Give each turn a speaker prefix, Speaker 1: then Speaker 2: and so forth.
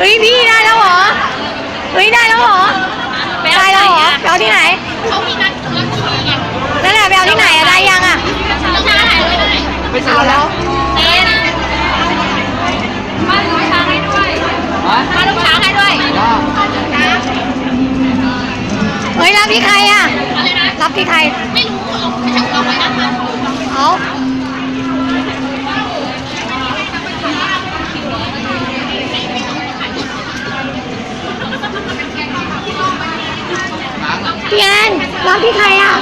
Speaker 1: เฮ้ยพี่ได้แล้วเหรอ เฮ้ยได้แล้วเหรอ
Speaker 2: ได้แล้วเหรอ
Speaker 1: ไปเอาที่ไหน เข
Speaker 2: ามีนัดธุรกิจไง
Speaker 1: นั่นแหละไปเอาที่ไหนอะได้ยังอะ
Speaker 2: ลูกค้าถ่ายไม่ได้ป
Speaker 1: ซื้แล้ว
Speaker 2: เต้นมาลูกค้าให้ด้วยมาลูกค้าให้ด้วย
Speaker 1: เฮ้ยรับพี่ใครอะะรับพี่ใคร
Speaker 2: ไม่รู้ไม่ใช่ของเรา
Speaker 1: พี่แอนรับที่ใครอะ